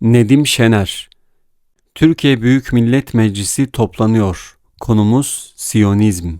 Nedim Şener Türkiye Büyük Millet Meclisi toplanıyor. Konumuz Siyonizm.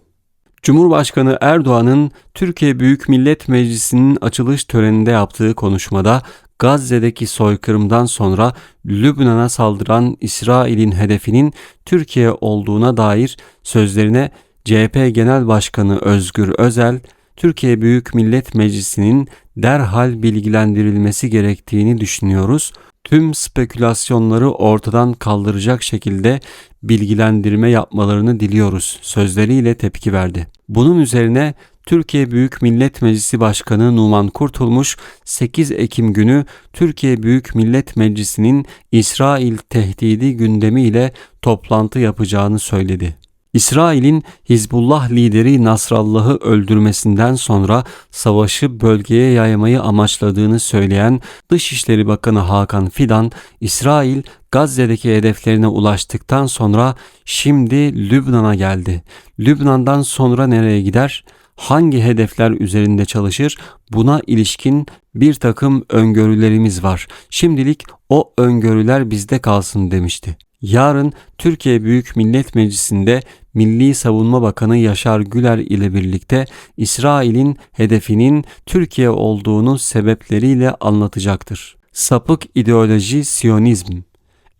Cumhurbaşkanı Erdoğan'ın Türkiye Büyük Millet Meclisi'nin açılış töreninde yaptığı konuşmada Gazze'deki soykırımdan sonra Lübnan'a saldıran İsrail'in hedefinin Türkiye olduğuna dair sözlerine CHP Genel Başkanı Özgür Özel, Türkiye Büyük Millet Meclisi'nin derhal bilgilendirilmesi gerektiğini düşünüyoruz. Tüm spekülasyonları ortadan kaldıracak şekilde bilgilendirme yapmalarını diliyoruz sözleriyle tepki verdi. Bunun üzerine Türkiye Büyük Millet Meclisi Başkanı Numan Kurtulmuş 8 Ekim günü Türkiye Büyük Millet Meclisi'nin İsrail tehdidi gündemiyle toplantı yapacağını söyledi. İsrail'in Hizbullah lideri Nasrallah'ı öldürmesinden sonra savaşı bölgeye yaymayı amaçladığını söyleyen Dışişleri Bakanı Hakan Fidan, İsrail Gazze'deki hedeflerine ulaştıktan sonra şimdi Lübnan'a geldi. Lübnan'dan sonra nereye gider? Hangi hedefler üzerinde çalışır? Buna ilişkin bir takım öngörülerimiz var. Şimdilik o öngörüler bizde kalsın demişti. Yarın Türkiye Büyük Millet Meclisi'nde Milli Savunma Bakanı Yaşar Güler ile birlikte İsrail'in hedefinin Türkiye olduğunu sebepleriyle anlatacaktır. Sapık ideoloji Siyonizm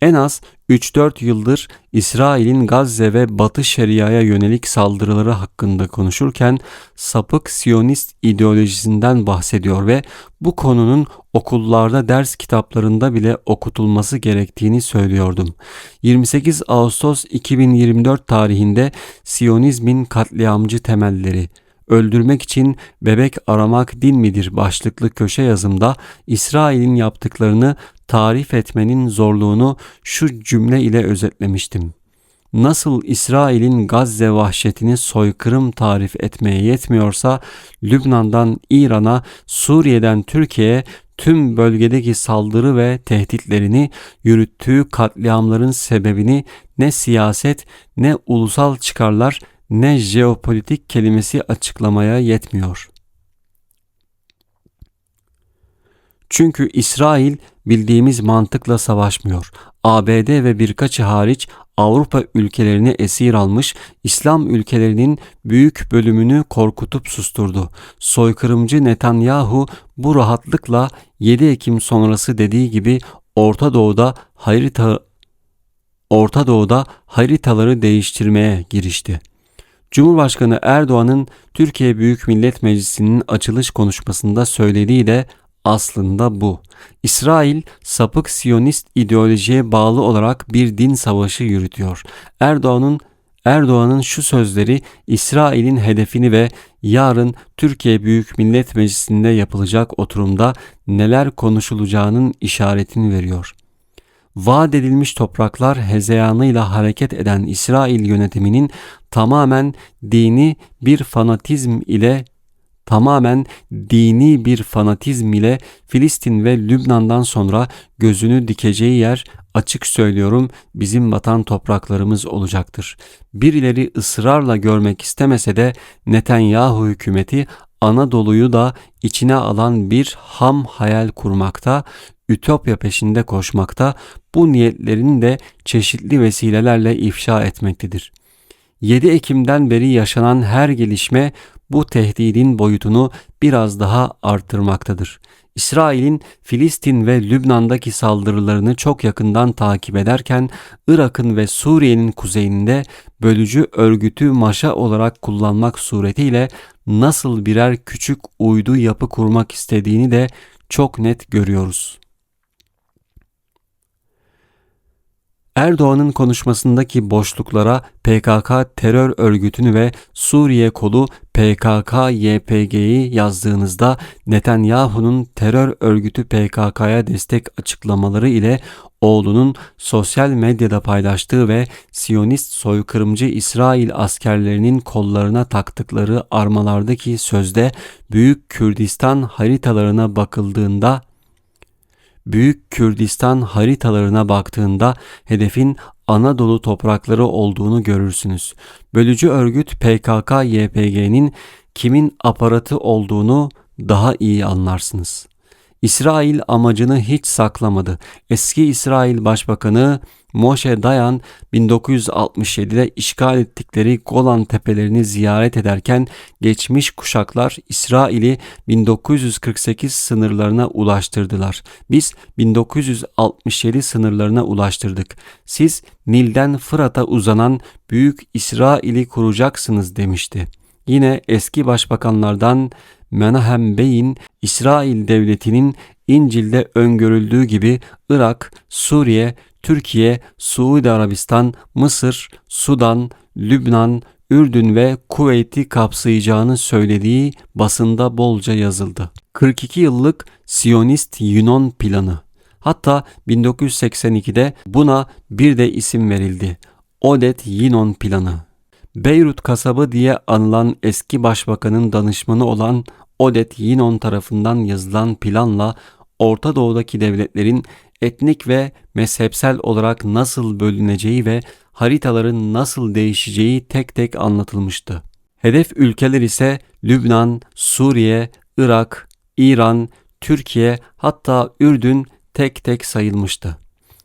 en az 3-4 yıldır İsrail'in Gazze ve Batı Şeria'ya yönelik saldırıları hakkında konuşurken sapık Siyonist ideolojisinden bahsediyor ve bu konunun okullarda ders kitaplarında bile okutulması gerektiğini söylüyordum. 28 Ağustos 2024 tarihinde Siyonizmin katliamcı temelleri öldürmek için bebek aramak din midir başlıklı köşe yazımda İsrail'in yaptıklarını tarif etmenin zorluğunu şu cümle ile özetlemiştim. Nasıl İsrail'in Gazze vahşetini soykırım tarif etmeye yetmiyorsa Lübnan'dan İran'a, Suriye'den Türkiye'ye tüm bölgedeki saldırı ve tehditlerini yürüttüğü katliamların sebebini ne siyaset ne ulusal çıkarlar ne jeopolitik kelimesi açıklamaya yetmiyor. Çünkü İsrail bildiğimiz mantıkla savaşmıyor. ABD ve birkaçı hariç Avrupa ülkelerini esir almış, İslam ülkelerinin büyük bölümünü korkutup susturdu. Soykırımcı Netanyahu bu rahatlıkla 7 Ekim sonrası dediği gibi Orta Doğu'da harita Orta Doğu'da haritaları değiştirmeye girişti. Cumhurbaşkanı Erdoğan'ın Türkiye Büyük Millet Meclisi'nin açılış konuşmasında söylediği de aslında bu. İsrail sapık Siyonist ideolojiye bağlı olarak bir din savaşı yürütüyor. Erdoğan'ın Erdoğan'ın şu sözleri İsrail'in hedefini ve yarın Türkiye Büyük Millet Meclisi'nde yapılacak oturumda neler konuşulacağının işaretini veriyor. Vaat edilmiş topraklar hezeyanıyla hareket eden İsrail yönetiminin tamamen dini bir fanatizm ile tamamen dini bir fanatizm ile Filistin ve Lübnan'dan sonra gözünü dikeceği yer açık söylüyorum bizim vatan topraklarımız olacaktır. Birileri ısrarla görmek istemese de Netanyahu hükümeti Anadolu'yu da içine alan bir ham hayal kurmakta, ütopya peşinde koşmakta, bu niyetlerini de çeşitli vesilelerle ifşa etmektedir. 7 Ekim'den beri yaşanan her gelişme bu tehdidin boyutunu biraz daha artırmaktadır. İsrail'in Filistin ve Lübnan'daki saldırılarını çok yakından takip ederken Irak'ın ve Suriye'nin kuzeyinde bölücü örgütü maşa olarak kullanmak suretiyle nasıl birer küçük uydu yapı kurmak istediğini de çok net görüyoruz. Erdoğan'ın konuşmasındaki boşluklara PKK terör örgütünü ve Suriye kolu PKK-YPG'yi yazdığınızda Netanyahu'nun terör örgütü PKK'ya destek açıklamaları ile oğlunun sosyal medyada paylaştığı ve Siyonist soykırımcı İsrail askerlerinin kollarına taktıkları armalardaki sözde Büyük Kürdistan haritalarına bakıldığında Büyük Kürdistan haritalarına baktığında hedefin Anadolu toprakları olduğunu görürsünüz. Bölücü örgüt PKK-YPG'nin kimin aparatı olduğunu daha iyi anlarsınız. İsrail amacını hiç saklamadı. Eski İsrail Başbakanı Moshe Dayan 1967'de işgal ettikleri Golan Tepelerini ziyaret ederken geçmiş kuşaklar İsrail'i 1948 sınırlarına ulaştırdılar. Biz 1967 sınırlarına ulaştırdık. Siz Nil'den Fırat'a uzanan Büyük İsrail'i kuracaksınız demişti. Yine eski başbakanlardan Menahem Bey'in İsrail devletinin İncil'de öngörüldüğü gibi Irak, Suriye, Türkiye, Suudi Arabistan, Mısır, Sudan, Lübnan, Ürdün ve Kuveyt'i kapsayacağını söylediği basında bolca yazıldı. 42 yıllık Siyonist Yunan planı. Hatta 1982'de buna bir de isim verildi. Odet Yinon planı. Beyrut kasabı diye anılan eski başbakanın danışmanı olan Odet Yinon tarafından yazılan planla Orta Doğu'daki devletlerin etnik ve mezhepsel olarak nasıl bölüneceği ve haritaların nasıl değişeceği tek tek anlatılmıştı. Hedef ülkeler ise Lübnan, Suriye, Irak, İran, Türkiye hatta Ürdün tek tek sayılmıştı.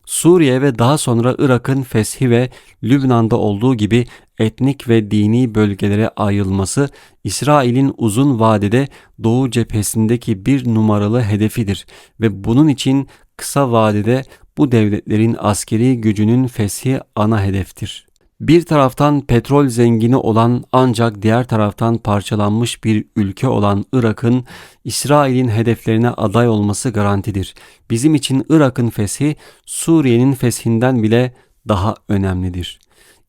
Suriye ve daha sonra Irak'ın feshi ve Lübnan'da olduğu gibi etnik ve dini bölgelere ayrılması İsrail'in uzun vadede Doğu cephesindeki bir numaralı hedefidir ve bunun için kısa vadede bu devletlerin askeri gücünün feshi ana hedeftir. Bir taraftan petrol zengini olan ancak diğer taraftan parçalanmış bir ülke olan Irak'ın İsrail'in hedeflerine aday olması garantidir. Bizim için Irak'ın feshi Suriye'nin feshinden bile daha önemlidir.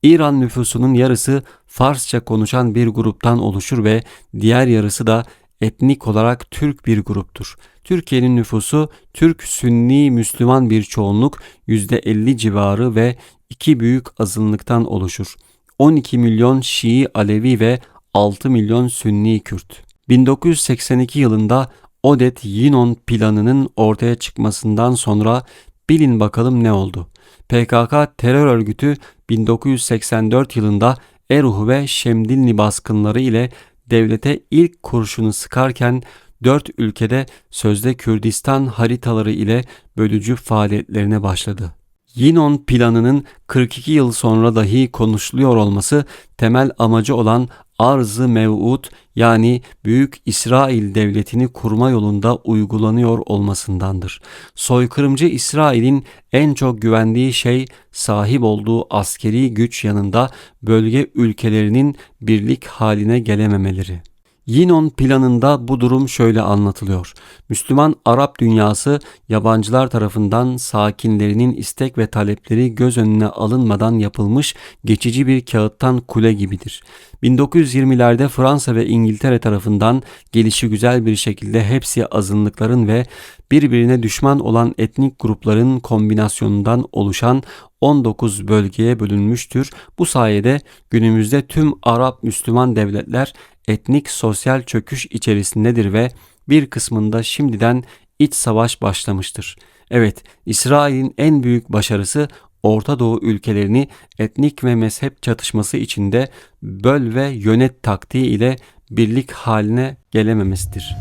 İran nüfusunun yarısı Farsça konuşan bir gruptan oluşur ve diğer yarısı da etnik olarak Türk bir gruptur. Türkiye'nin nüfusu Türk Sünni Müslüman bir çoğunluk %50 civarı ve iki büyük azınlıktan oluşur. 12 milyon Şii Alevi ve 6 milyon Sünni Kürt. 1982 yılında Odet Yinon planının ortaya çıkmasından sonra bilin bakalım ne oldu. PKK terör örgütü 1984 yılında Eruh ve Şemdinli baskınları ile devlete ilk kurşunu sıkarken dört ülkede sözde Kürdistan haritaları ile bölücü faaliyetlerine başladı. Yinon planının 42 yıl sonra dahi konuşuluyor olması temel amacı olan arz-ı mev'ud yani Büyük İsrail Devleti'ni kurma yolunda uygulanıyor olmasındandır. Soykırımcı İsrail'in en çok güvendiği şey sahip olduğu askeri güç yanında bölge ülkelerinin birlik haline gelememeleri. Yinon planında bu durum şöyle anlatılıyor. Müslüman Arap dünyası yabancılar tarafından sakinlerinin istek ve talepleri göz önüne alınmadan yapılmış geçici bir kağıttan kule gibidir. 1920'lerde Fransa ve İngiltere tarafından gelişi güzel bir şekilde hepsi azınlıkların ve birbirine düşman olan etnik grupların kombinasyonundan oluşan 19 bölgeye bölünmüştür. Bu sayede günümüzde tüm Arap Müslüman devletler etnik sosyal çöküş içerisindedir ve bir kısmında şimdiden iç savaş başlamıştır. Evet, İsrail'in en büyük başarısı Orta Doğu ülkelerini etnik ve mezhep çatışması içinde böl ve yönet taktiği ile birlik haline gelememesidir.